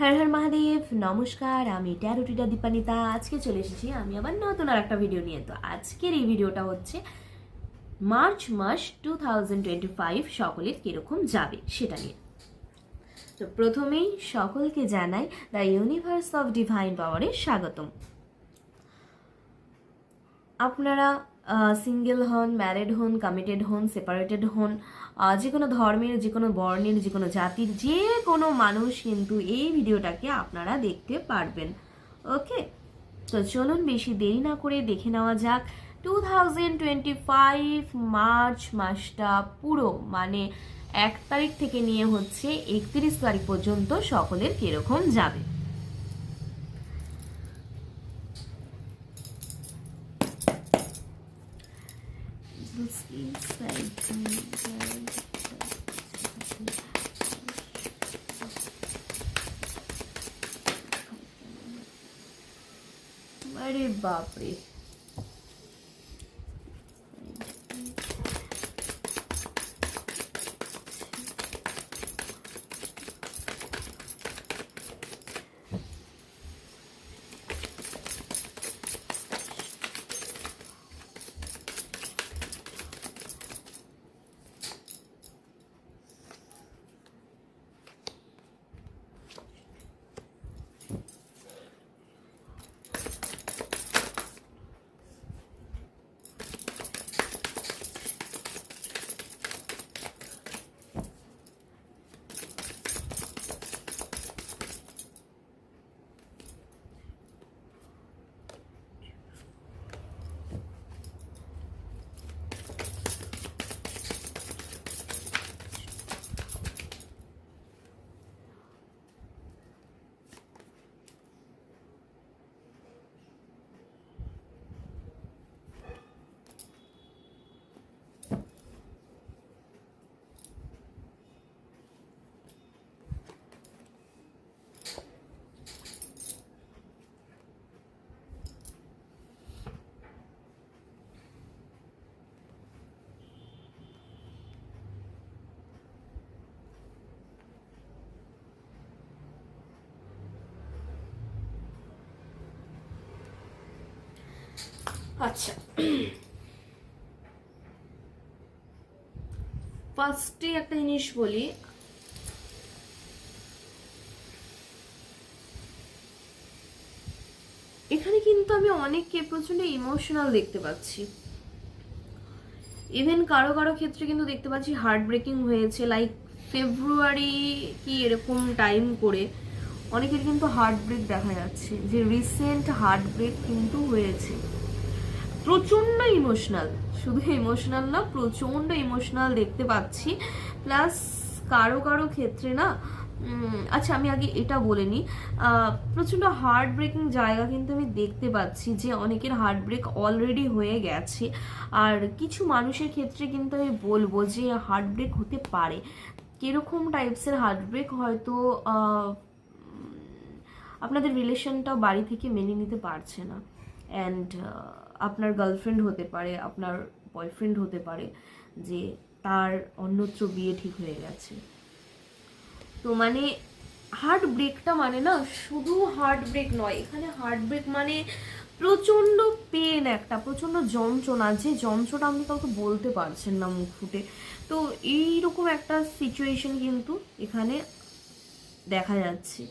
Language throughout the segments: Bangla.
হর হর মহাদেব, নমস্কার, আমি ট্যারোটিটা দীপানিতা। আজকে চলে এসেছি আমি আবার নতুন আর একটা ভিডিও নিয়ে। তো আজকের এই ভিডিওটা হচ্ছে মার্চ মাস টু থাউজেন্ড টোয়েন্টি ফাইভ সকলের কীরকম যাবে সেটা নিয়ে। তো প্রথমেই সকলকে জানাই দ্য ইউনিভার্স অফ ডিভাইন পাওয়ারে স্বাগতম। আপনারা সিঙ্গেল হন ম্যারিড হন কমিটেড হন সেপারেটেড হন যে কোনো ধর্মের, যে কোনো বর্ণের, যে কোনো জাতির যে কোনো মানুষ কিন্তু এই ভিডিওটাকে আপনারা দেখতে পারবেন। ওকে? তো চলুন বেশি দেরি না করে দেখে নেওয়া যাক। Two thousand twenty five March মাসটা পুরো মানে এক তারিখ থেকে নিয়ে হচ্ছে একত্রিশ তারিখ পর্যন্ত সকলের কীরকম যাবে। বাপরে আচ্ছা। ফার্স্টে একটা জিনিস বলি। এখানে কিন্তু আমি অনেককে প্রচণ্ড ইমোশনাল দেখতে পাচ্ছি। ইভেন কারও কারও ক্ষেত্রে কিন্তু দেখতে পাচ্ছি হার্ট ব্রেকিং হয়েছে লাইক ফেব্রুয়ারি কি এরকম টাইম করে অনেকের কিন্তু হার্ট ব্রেক দেখা যাচ্ছে। যে রিসেন্ট হার্ট ব্রেক কিন্তু হয়েছে। প্রচণ্ড ইমোশনাল শুধু ইমোশনাল না, প্রচণ্ড ইমোশনাল দেখতে পাচ্ছি। প্লাস কারও কারও ক্ষেত্রে না আচ্ছা আমি আগে এটা বলে নিই। প্রচণ্ড হার্ট ব্রেকিং জায়গা কিন্তু আমি দেখতে পাচ্ছি যে অনেকের হার্ট ব্রেক অলরেডি হয়ে গেছে। আর কিছু মানুষের ক্ষেত্রে কিন্তু আমি বলব যে হার্ট ব্রেক হতে পারে। কীরকম টাইপসের হার্ট ব্রেক হয়তো আপনাদের রিলেশনটা বাড়ি থেকে মেনে নিতে পারছে না। অ্যান্ড আপনার গার্লফ্রেন্ড হতে পারে, আপনার বয়ফ্রেন্ড হতে পারে, যে তার অন্যত্র বিয়ে ঠিক হয়ে গেছে। তো মানে হার্ট ব্রেকটা মানে না, শুধু হার্ট ব্রেক নয়, এখানে হার্ট ব্রেক মানে প্রচণ্ড পেন একটা, প্রচণ্ড যন্ত্রণা, যে যন্ত্রণা আপনি কাউকে বলতে পারছেন না মুখ ফুটে। তো এইরকম একটা সিচুয়েশন কিন্তু এখানে দেখা যাচ্ছে।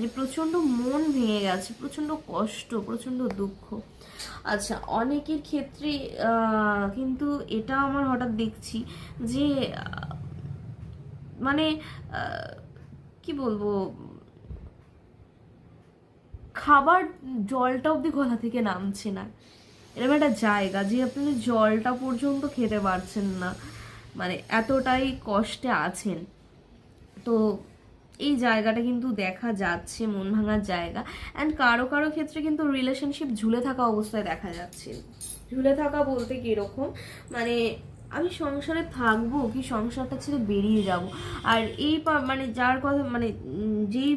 যে প্রচণ্ড মন ভেঙে গেছে, প্রচণ্ড কষ্ট, প্রচণ্ড দুঃখ। আচ্ছা অনেকের ক্ষেত্রে কিন্তু এটা আমার হঠাৎ দেখছি যে মানে কি বলব? খাবার জলটা অবধি গলা থেকে নামছে না। এরকম একটা জায়গা যে আপনি জলটা পর্যন্ত খেতে পারছেন না। মানে এতটাই কষ্টে আছেন। তো এই জায়গাটা কিন্তু দেখা যাচ্ছে, মন ভাঙার জায়গা। অ্যান্ড কারও কারও ক্ষেত্রে কিন্তু রিলেশনশিপ ঝুলে থাকা অবস্থায় দেখা যাচ্ছে। ঝুলে থাকা বলতে কীরকম? মানে আমি সংসারে থাকব কি সংসারটা ছেড়ে বেরিয়ে যাব? আর এই মানে যার কথা মানে যেই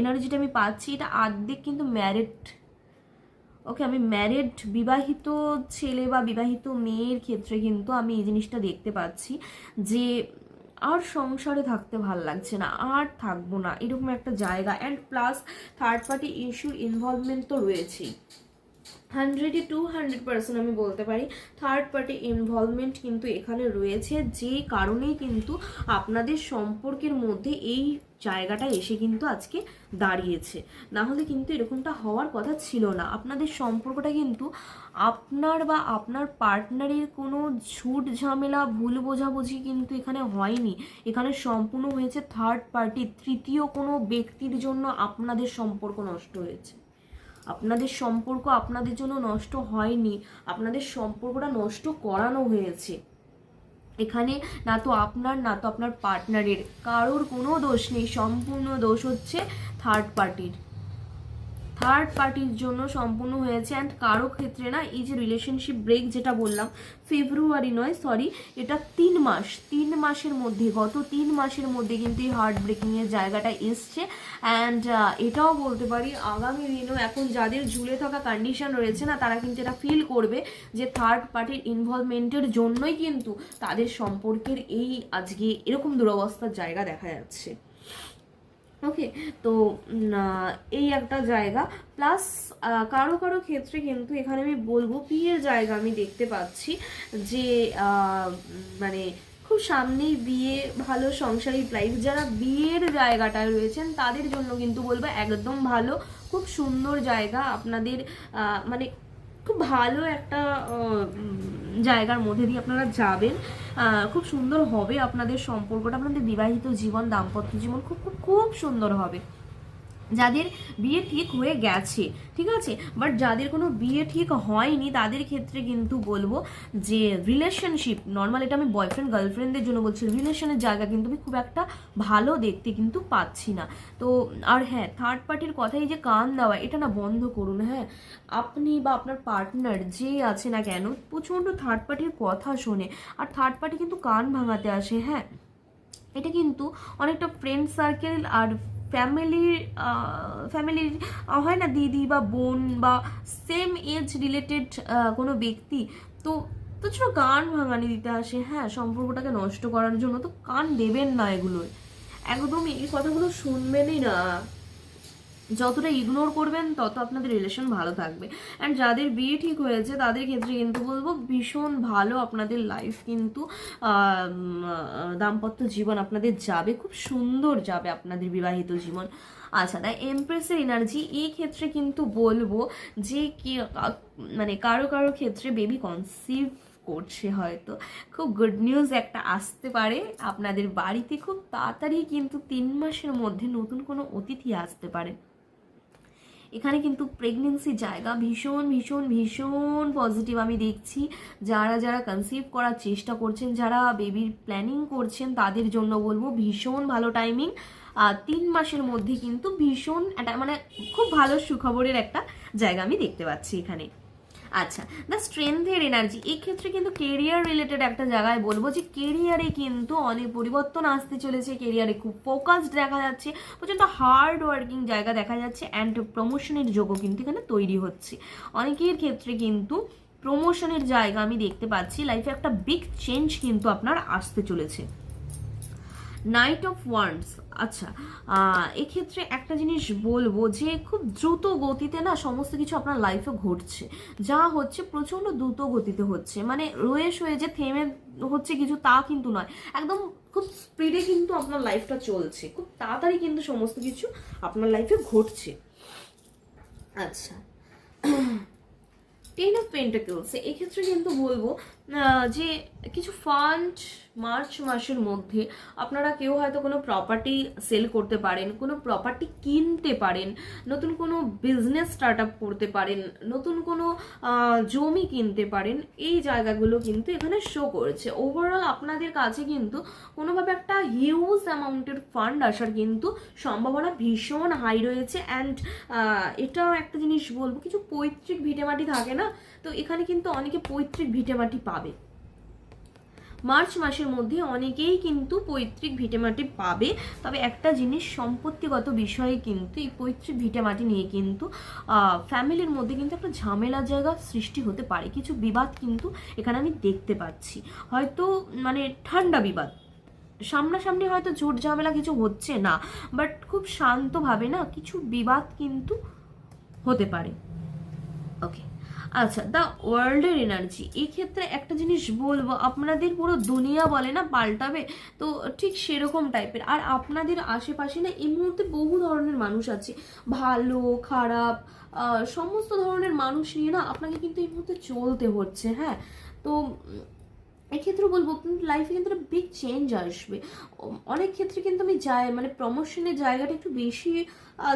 এনার্জিটা আমি পাচ্ছি, এটা আর্ধেক কিন্তু ম্যারিড ওকে আমি ম্যারিড বিবাহিত ছেলে বা বিবাহিত মেয়ের ক্ষেত্রে কিন্তু আমি এই জিনিসটা দেখতে পাচ্ছি যে আর সংসারে থাকতে ভালো লাগছে না, আর থাকব না। এরকম একটা জায়গা। অ্যান্ড প্লাস থার্ড পার্টি ইস্যুর ইনভলভমেন্ট তো রয়েছেই। হান্ড্রেডে টু হান্ড্রেড পার্সেন্ট আমি বলতে পারি। থার্ড পার্টি ইনভলভমেন্ট কিন্তু এখানে রয়েছে। যে কারণেই কিন্তু আপনাদের সম্পর্কের মধ্যে এই জায়গাটা এসে কিন্তু আজকে দাঁড়িয়েছে। না হলে কিন্তু এরকমটা হওয়ার কথা ছিল না। আপনাদের সম্পর্কটা কিন্তু আপনার বা আপনার পার্টনারের কোনো ঝুট ঝামেলা, ভুল বোঝাবুঝি কিন্তু এখানে হয়নি। এখানে সম্পূর্ণ হয়েছে থার্ড পার্টি তৃতীয় কোনো ব্যক্তির জন্য আপনাদের সম্পর্ক নষ্ট হয়েছে। আপনাদের সম্পর্ক আপনাদের জন্য নষ্ট হয়নি, আপনাদের সম্পর্কটা নষ্ট করানো হয়েছে। এখানে না তো আপনার, না তো আপনার পার্টনারের কারোর কোনো দোষ নেই, সম্পূর্ণ দোষ হচ্ছে থার্ড পার্টির থার্ড পার্টির জন্য সম্পূর্ণ হয়েছে অ্যান্ড কারও ক্ষেত্রে না এই যে রিলেশনশিপ ব্রেক যেটা বললাম ফেব্রুয়ারি নয় সরি এটা তিন মাস, তিন মাসের মধ্যে, গত তিন মাসের মধ্যে কিন্তু এই হার্ট ব্রেকিংয়ের জায়গাটা এসছে অ্যান্ড এটাও বলতে পারি আগামী দিনেও এখন যাদের ঝুলে থাকা কন্ডিশন রয়েছে না, তারা কিন্তু এটা ফিল করবে যে থার্ড পার্টির ইনভলভমেন্টের জন্যই কিন্তু তাদের সম্পর্কের এই আজকে এরকম দুরবস্থার জায়গা দেখা যাচ্ছে। ওকে তো এই একটা জায়গা। প্লাস কারও কারও ক্ষেত্রে কিন্তু এখানে আমি বলব, বিয়ের জায়গা আমি দেখতে পাচ্ছি যে মানে খুব সামনেই বিয়ে, ভালো সংসারিক লাইফ যারা বিয়ের জায়গাটায় রয়েছেন, তাদের জন্য কিন্তু বলব একদম ভালো, খুব সুন্দর জায়গা। আপনাদের মানে খুব ভালো একটা জায়গার মধ্যে দিয়ে আপনারা যাবেন। খুব সুন্দর হবে আপনাদের সম্পর্কটা। আপনাদের বিবাহিত জীবন, দাম্পত্য জীবন খুব খুব খুব সুন্দর হবে। যাদের বিয়ে ঠিক হয়ে গেছে, ঠিক আছে? বাট যাদের কোনো বিয়ে ঠিক হয়নি, তাদের ক্ষেত্রে কিন্তু বলব যে রিলেশনশিপ নর্মাল এটা আমি বয়ফ্রেন্ড গার্লফ্রেন্ডদের জন্য বলছি রিলেশনের জায়গা কিন্তু আমি খুব একটা ভালো দেখতে কিন্তু পাচ্ছি না। তো, আর হ্যাঁ থার্ড পার্টির কথাই যে কান দেওয়া, এটা না বন্ধ করুন হ্যাঁ? আপনি বা আপনার পার্টনার যে আছে না কেন, প্রচণ্ড থার্ড পার্টির কথা শোনে, আর থার্ড পার্টি কিন্তু কান ভাঙাতে আসে হ্যাঁ? এটা কিন্তু অনেকটা ফ্রেন্ড সার্কেল আর ফ্যামিলির ফ্যামিলির হয় না দিদি বা বোন বা সেম এজ রিলেটেড কোনো ব্যক্তি, তো তো ছোটো কান ভাঙানি দিতে আসে। হ্যাঁ সম্পর্কটাকে নষ্ট করার জন্য তো কান দেবেন না এগুলোয়। একদমই এই কথাগুলো শুনবেনই না। যতটা ইগনোর করবেন, তত আপনাদের রিলেশন ভালো থাকবে। অ্যান্ড যাদের বিয়ে ঠিক হয়েছে, তাদের ক্ষেত্রে কিন্তু বলব, ভীষণ ভালো আপনাদের লাইফ কিন্তু দাম্পত্য জীবন আপনাদের যাবে, খুব সুন্দর যাবে আপনাদের বিবাহিত জীবন। আচ্ছা তাই এমপ্রেসের এনার্জি এই ক্ষেত্রে কিন্তু বলব যে, কি মানে কারও কারও ক্ষেত্রে বেবি কনসিভ করছে হয়তো। খুব গুড নিউজ একটা আসতে পারে আপনাদের বাড়িতে, খুব তাড়াতাড়ি কিন্তু তিন মাসের মধ্যে নতুন কোনো অতিথি আসতে পারে। এখানে কিন্তু প্রেগনেন্সি জায়গা ভীষণ ভীষণ ভীষণ পজিটিভ আমি দেখছি। যারা যারা কনসিভ করার চেষ্টা করছেন, যারা বেবির প্ল্যানিং করছেন, তাদের জন্য বলব ভীষণ ভালো টাইমিং আর তিন মাসের মধ্যে কিন্তু ভীষণ একটা মানে খুব ভালো সুখবরের একটা জায়গা আমি দেখতে পাচ্ছি এখানে। আচ্ছা দ্য স্ট্রেংথের এনার্জি এই ক্ষেত্রে কিন্তু কেরিয়ার রিলেটেড একটা জায়গায় বলব যে কেরিয়ারে কিন্তু অনেক পরিবর্তন আসতে চলেছে কেরিয়ারে খুব ফোকাসড দেখা যাচ্ছে, প্রচণ্ড হার্ড ওয়ার্কিং জায়গা দেখা যাচ্ছে অ্যান্ড প্রমোশনের যোগও কিন্তু এখানে তৈরি হচ্ছে। অনেকের ক্ষেত্রে কিন্তু প্রমোশনের জায়গা আমি দেখতে পাচ্ছি লাইফে একটা বিগ চেঞ্জ কিন্তু আপনার আসতে চলেছে। নাইট অফ ওয়ান্ডস আচ্ছা এক্ষেত্রে একটা জিনিস বলব যে খুব দ্রুত গতিতে না সমস্ত কিছু আপনার লাইফে ঘটছে। যা হচ্ছে প্রচণ্ড দ্রুত গতিতে হচ্ছে। মানে রয়ে শয়ে যে থেমে হচ্ছে কিছু তা কিন্তু নয়। একদম খুব স্পিডে কিন্তু আপনার লাইফটা চলছে। খুব তাড়াতাড়ি কিন্তু সমস্ত কিছু আপনার লাইফে ঘটছে। আচ্ছা। টেন অফ পেন্টাকেলস এক্ষেত্রে কিন্তু বলব যে কিছু ফান্ড মার্চ মাসের মধ্যে আপনারা কেউ হয়তো কোনো প্রপার্টি সেল করতে পারেন, কোনো প্রপার্টি কিনতে পারেন, নতুন কোনো বিজনেস স্টার্ট আপ করতে পারেন, নতুন কোনো জমি কিনতে পারেন, এই জায়গাগুলো কিন্তু এখানে শো করেছে। ওভারঅল আপনাদের কাছে কিন্তু কোনোভাবে একটা হিউজ অ্যামাউন্টের ফান্ড আসার কিন্তু সম্ভাবনা ভীষণ হাই রয়েছে অ্যান্ড এটাও একটা জিনিস বলব, কিছু পৈতৃক ভিটেমাটি থাকে না? তো এখানে কিন্তু অনেকে পৈতৃক ভিটেমাটি পাবে মার্চ মাসের মধ্যে অনেকেই কিন্তু পৈতৃক ভিটেমাটি পাবে, তবে একটা জিনিস সম্পত্তিগত বিষয়ে কিন্তু এই পৈতৃক ভিটেমাটি নিয়ে কিন্তু ফ্যামিলির মধ্যে কিন্তু একটা ঝামেলা জায়গা সৃষ্টি হতে পারে। কিছু বিবাদ কিন্তু এখানে আমি দেখতে পাচ্ছি। হয়তো মানে ঠান্ডা বিবাদ। সামনাসামনি হয়তো ঝুট ঝামেলা কিছু হচ্ছে না বাট খুব শান্তভাবে না কিছু বিবাদ কিন্তু হতে পারে। আচ্ছা দ্য ওয়ার্ল্ডের এনার্জি এই ক্ষেত্রে একটা জিনিস বলব, আপনাদের পুরো দুনিয়া বলে না, পাল্টাবে? তো ঠিক সেরকম টাইপের আর আপনাদের আশেপাশে না, এই মুহূর্তে বহু ধরনের মানুষ আছে। ভালো, খারাপ সমস্ত ধরনের মানুষ নিয়ে না, আপনাকে কিন্তু এই মুহূর্তে চলতে হচ্ছে হ্যাঁ? তো এক্ষেত্রে বলব আপনার লাইফে কিন্তু একটা বিগ চেঞ্জ আসবে। অনেক ক্ষেত্রে কিন্তু আমি যাই মানে প্রমোশনের জায়গাটা একটু বেশি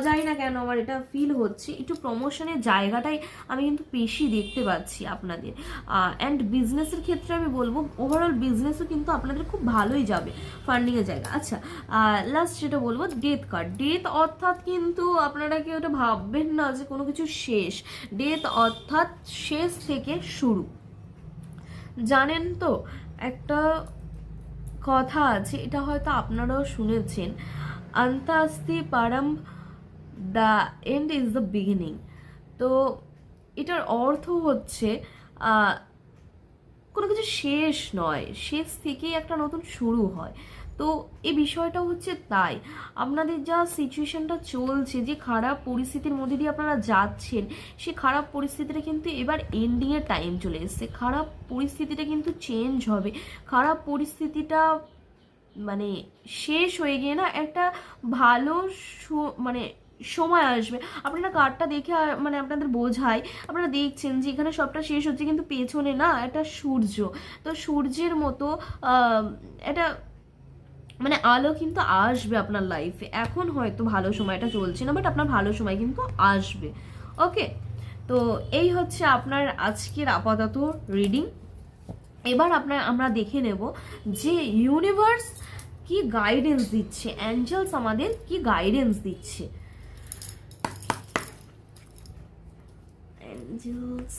জানি না কেন আমার এটা ফিল হচ্ছে। একটু প্রমোশনের জায়গাটাই আমি কিন্তু বেশি দেখতে পাচ্ছি আপনাদের। অ্যান্ড বিজনেসের ক্ষেত্রে আমি বলব ওভারঅল বিজনেসও কিন্তু আপনাদের খুব ভালোই যাবে ফান্ডিংয়ের জায়গা। আচ্ছা লাস্ট যেটা বলব ডেথ কার্ড ডেথ অর্থাৎ কিন্তু আপনারা কেউ ওটা ভাববেন না যে কোনো কিছু শেষ। ডেথ অর্থাৎ শেষ থেকে শুরু। জানেন তো, একটা কথা আছে, এটা হয়তো আপনারাও শুনেছেন। আন্তাস্তি পারম, the end is the beginning. তো এটার অর্থ হচ্ছে কোনো কিছু শেষ নয়, শেষ থেকেই একটা নতুন শুরু হয়। তো এই বিষয়টা হচ্ছে তাই। আপনাদের যা সিচুয়েশনটা চলছে, যে খারাপ পরিস্থিতির মধ্যে দিয়ে আপনারা যাচ্ছেন, সে খারাপ পরিস্থিতিটা কিন্তু এবার এন্ডিংয়ের টাইম চলে এসছে। খারাপ পরিস্থিতিটা কিন্তু চেঞ্জ হবে। খারাপ পরিস্থিতিটা মানে শেষ হয়ে গিয়ে না একটা ভালো মানে সময় আসবে। আপনারা কার্ডটা দেখে মানে আপনাদের বোঝায়। আপনারা দেখছেন যে এখানে সবটা শেষ হচ্ছে কিন্তু পেছনে না একটা সূর্য। তো সূর্যের মতো একটা মানে আলো কিন্তু আসবে আপনার লাইফে এখন হয়তো ভালো সময়টা চলছে না বাট আপনার ভালো সময় কিন্তু আসবে। ওকে তো এই হচ্ছে আপনার আজকের আপাতত রিডিং এবার আপনার, আমরা দেখে নেব যে ইউনিভার্স কি গাইডেন্স দিচ্ছে অ্যাঞ্জেলস আমাদের কি গাইডেন্স দিচ্ছে। Angels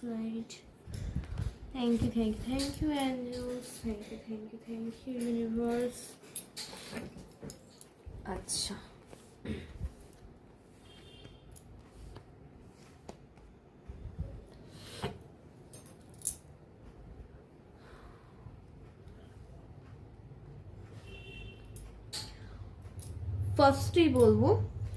peace, light. Thank you, thank you, thank you, angels. Thank you, thank you, thank you, universe. আচ্ছা ফার্স্টেই বলবো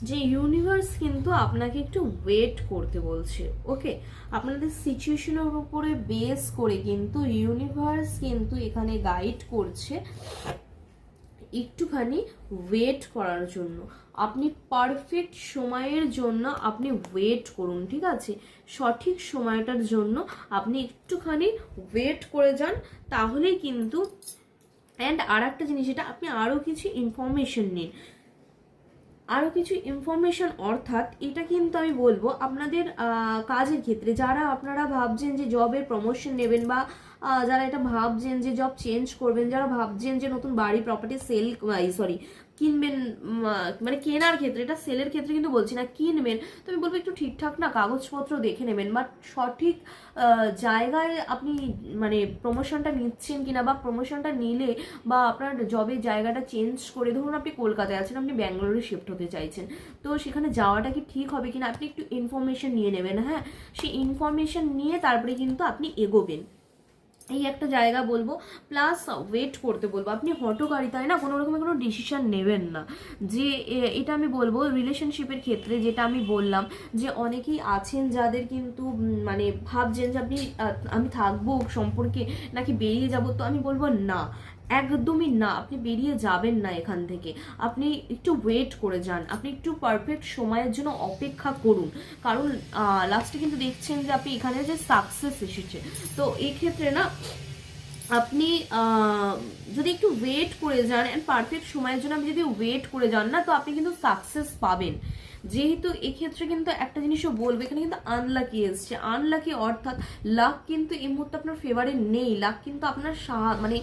যে ইউনিভার্স কিন্তু আপনাকে একটু ওয়েট করতে বলছে ওকে আপনাদের সিচুয়েশনের উপরে বেস করে কিন্তু ইউনিভার্স কিন্তু এখানে গাইড করছে একটুখানি ওয়েট করার জন্য। আপনি পারফেক্ট সময়ের জন্য আপনি ওয়েট করুন, ঠিক আছে? সঠিক সময়টার জন্য আপনি একটুখানি ওয়েট করে যান, তাহলেই কিন্তু অ্যান্ড আর একটা জিনিস এটা আপনি আরও কিছু ইনফরমেশন নিন। আরও কিছু ইনফরমেশন অর্থাৎ এটা কিন্তু আমি বলব আপনাদের কাজের ক্ষেত্রে যারা আপনারা ভাবছেন যে জবের প্রমোশন নেবেন বা যারা এটা ভাবছেন যে জব চেঞ্জ করবেন, যারা ভাবছেন যে নতুন বাড়ি প্রপার্টি সেল সরি কিনবেন মানে কেনার ক্ষেত্রে, এটা সেলের ক্ষেত্রে কিন্তু বলছি না, কিনবেন তো আমি বলব একটু ঠিকঠাক না, কাগজপত্র দেখে নেবেন, বা সঠিক জায়গায় আপনি মানে প্রমোশনটা নিচ্ছেন কিনা, বা প্রমোশনটা নিলে, বা আপনার জবের জায়গাটা চেঞ্জ করে, ধরুন আপনি কলকাতায় আছেন, আপনি ব্যাঙ্গালোরে শিফট হতে চাইছেন, তো সেখানে যাওয়াটা কি ঠিক হবে কিনা, আপনি একটু ইনফরমেশন নিয়ে নেবেন হ্যাঁ সেই ইনফরমেশন নিয়ে তারপরে কিন্তু আপনি এগোবেন। এই একটা জায়গা বলব প্লাস ওয়েট করতে বলব। আপনি হটো গাড়ি তাই না কোনো রকমের কোনো ডিসিশান নেবেন না। যে এটা আমি বলব রিলেশনশিপের ক্ষেত্রে যেটা আমি বললাম, যে অনেকেই আছেন যাদের কিন্তু মানে ভাবছেন যে আপনি আমি থাকব সম্পর্কে, নাকি বেরিয়ে যাব। তো আমি বলব না। একদমই না, আপনি বেরিয়ে যাবেন না এখান থেকে। আপনি একটু ওয়েট করে যান, আপনি একটু পারফেক্ট সময়ের জন্য অপেক্ষা করুন। কারণ লাস্টে কিন্তু দেখছেন যে আপনি এখানে যে সাকসেস এসেছে। তো এই ক্ষেত্রে না, আপনি যদি একটু ওয়েট করে যান অ্যান্ড পারফেক্ট সময়ের জন্য আপনি যদি ওয়েট করে যান না, তো আপনি কিন্তু সাকসেস পাবেন। যেহেতু এক্ষেত্রে কিন্তু একটা জিনিসও বলব, এখানে কিন্তু আনলাকি এসছে। আনলাকি অর্থাৎ লাক কিন্তু এই মুহূর্তে আপনার ফেভারে নেই। লাক কিন্তু আপনার মানে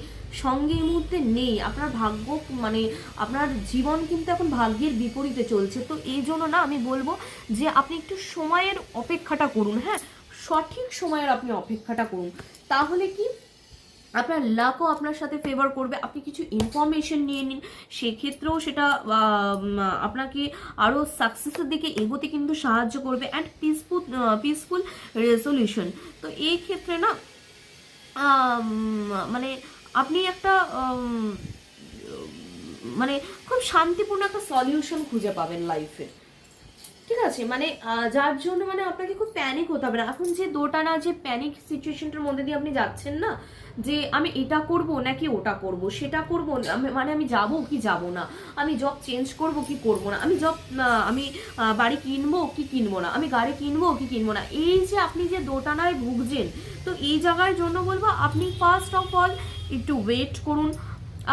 সঙ্গে এই মুহূর্তে নেই। আপনার ভাগ্য মানে আপনার জীবন কিন্তু এখন ভাগ্যের বিপরীতে চলছে। তো এই জন্য না আমি বলব যে আপনি একটু সময়ের অপেক্ষাটা করুন হ্যাঁ? সঠিক সময়ের আপনি অপেক্ষাটা করুন। তাহলে কি? আপনার লাকও আপনার সাথে ফেভার করবে। আপনি কিছু ইনফরমেশন নিয়ে নিন, সেক্ষেত্রেও সেটা আপনাকে আরও সাকসেসের দিকে এগোতে কিন্তু সাহায্য করবে অ্যান্ড পিসফুল পিসফুল রেজলিউশন তো এই ক্ষেত্রে না মানে আপনি একটা মানে খুব শান্তিপূর্ণ একটা সলিউশন খুঁজে পাবেন লাইফে ঠিক আছে মানে যার জন্য মানে আপনাকে খুব প্যানিক হতে হবে না। এখন যে দোটানা যে প্যানিক সিচুয়েশনটার মধ্যে দিয়ে আপনি যাচ্ছেন না, যে আমি এটা করব নাকি ওটা করব, সেটা করব মানে আমি যাব কি যাব না, আমি জব চেঞ্জ করব কি করব না, আমি জব আমি বাড়ি কিনবো কি কিনবো না, আমি গাড়ি কিনবো কি কিনবো না, এই যে আপনি যে দোটানায় ভুগছেন, তো এই জায়গার জন্য বলব আপনি ফার্স্ট অফ অল একটু ওয়েট করুন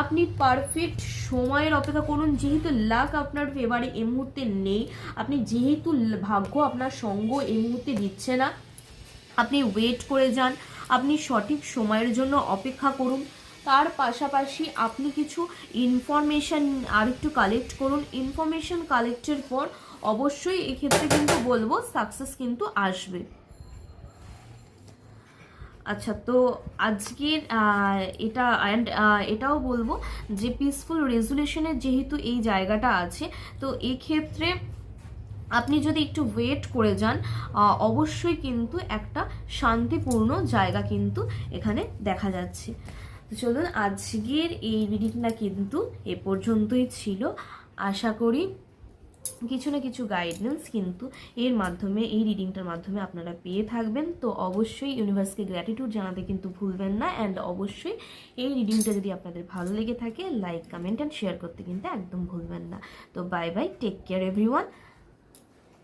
আপনি পারফেক্ট সময়ের অপেক্ষা করুন, যেহেতু লাক আপনার ফেভারে এই মুহূর্তে নেই, আপনি যেহেতু ভাগ্য আপনার সঙ্গ এই মুহূর্তে দিচ্ছে না, আপনি ওয়েট করে যান, আপনি সঠিক সময়ের জন্য অপেক্ষা করুন, তার পাশাপাশি আপনি কিছু ইনফরমেশন আর একটু কালেক্ট করুন ইনফরমেশন কালেক্টের পর অবশ্যই এক্ষেত্রে কিন্তু বলব সাকসেস কিন্তু আসবে। আচ্ছা তো আজকের এটা অ্যান্ড এটাও বলব যে পিসফুল রেজুলেশনের যেহেতু এই জায়গাটা আছে, তো এক্ষেত্রে আপনি যদি একটু ওয়েট করে যান অবশ্যই কিন্তু একটা শান্তিপূর্ণ জায়গা কিন্তু এখানে দেখা যাচ্ছে। তো চলুন, আজকের এই রিডিংটা কিন্তু এ পর্যন্তই ছিল। আশা করি কিছু না কিছু গাইডেন্স কিন্তু এর মাধ্যমে, এই রিডিংটার মাধ্যমে আপনারা পেয়ে থাকবেন। তো অবশ্যই ইউনিভার্সকে গ্র্যাটিটিউড জানাতে কিন্তু ভুলবেন না অ্যান্ড অবশ্যই এই রিডিংটা যদি আপনাদের ভালো লেগে থাকে লাইক কমেন্ট অ্যান্ড শেয়ার করতে কিন্তু একদম ভুলবেন না। তো bye bye take care everyone